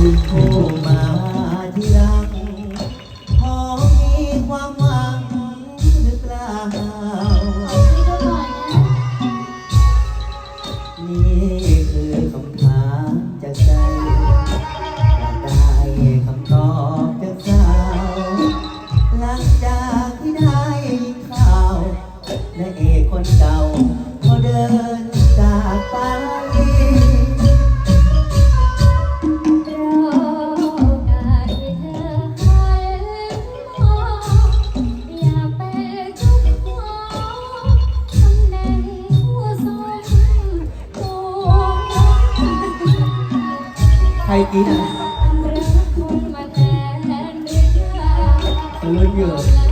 ยังขอบคุณโทรมาที่รักพอมีความหวังหรือเปล่าเอนนะนี่คือคำถามจากใจ รกินอะ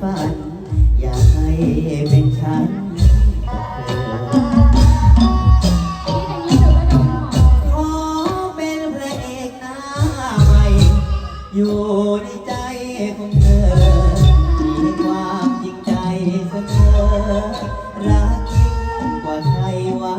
ฝัน อยากให้เป็นฉันเธอขอเป็นพระเอกหน้าใหม่ อยู่ในใจของเธอ มีความจริงใจเสมอรักยิ่งกว่าใครไว้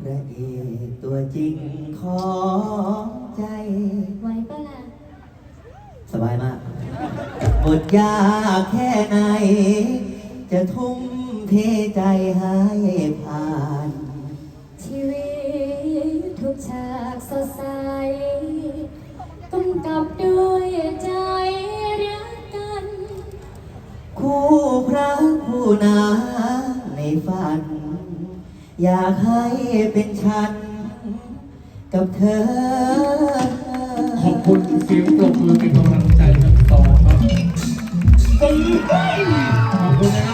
พระเอกตัวจริงของใจ ไหวปะล่ะสบายมากบทยากแค่ไหน จะทุ่มเทใจให้ผ่าน ชีวิตทุกฉากสดใสกำกับด้วยใจรักกัน คู่พระผู้นาในฝัน อยากให้เป็นฉัน กับเธอ ขอบคุณเสียงปรบมือเป็นกำลังใจทั้งสองครับขอบคุณนะครับ